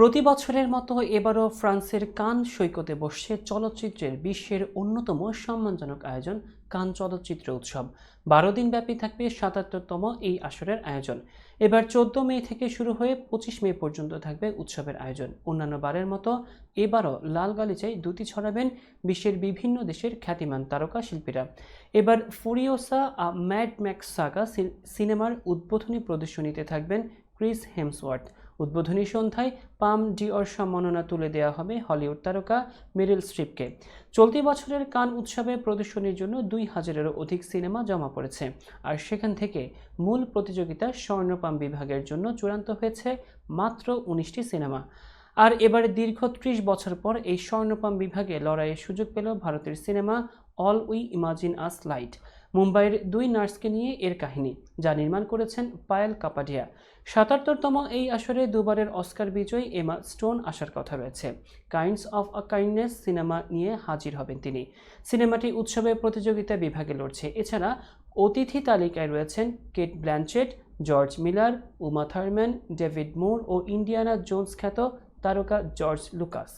প্রতি বছরের মতো এবারও ফ্রান্সের কান সৈকতে বসছে চলচ্চিত্রের বিশ্বের অন্যতম সম্মানজনক আয়োজন, কান চলচ্চিত্র উৎসব। বারো দিন ব্যাপী থাকবে সাতাত্তরতম এই আসরের আয়োজন। এবার চোদ্দ মে থেকে শুরু হয়ে পঁচিশ মে পর্যন্ত থাকবে উৎসবের আয়োজন। অন্যান্য বারের মতো এবারও লাল গালিচায় দুটি ছড়াবেন বিশ্বের বিভিন্ন দেশের খ্যাতিমান তারকা শিল্পীরা। এবার ফুরিওসা ম্যাড ম্যাক্স সাগা সিনেমার উদ্বোধনী প্রদর্শনীতে থাকবেন ক্রিস হেমসওয়ার্থ। উদ্বোধনী সন্ধ্যায় পাম ডিওর সম্মাননা তুলে দেওয়া হবে হলিউড তারকা মেরিল স্ট্রিপকে। চলতি বছরের কান উৎসবে প্রদর্শনীর জন্য দুই হাজারেরও অধিক সিনেমা জমা পড়েছে। আর সেখান থেকে মূল প্রতিযোগিতা স্বর্ণপাম বিভাগের জন্য চূড়ান্ত হয়েছে মাত্র উনিশটি সিনেমা। আর এবারে দীর্ঘ ত্রিশ বছর পর এই স্বর্ণপাম বিভাগে লড়াইয়ের সুযোগ পেল ভারতের cinema all we imagine as light মুম্বাইয়ের দুই নার্সকে নিয়ে এর কাহিনী, যা নির্মাণ করেছেন পায়েল কাপাডিয়া। সাতাত্তরতম এই আসরে দুবারের অস্কার বিজয়ী এমা স্টোন আসার কথা রয়েছে। Kinds of a kindness cinema নিয়ে হাজির হবেন তিনি। সিনেমাটি উৎসবে প্রতিযোগিতা বিভাগে লড়ছে। এছাড়া অতিথি তালিকায় রয়েছেন Cate Blanchett, George Miller, Uma Thurman, David Moore ও ইন্ডিয়ানা জোন্স খ্যাত তারকা জর্জ লুকাস।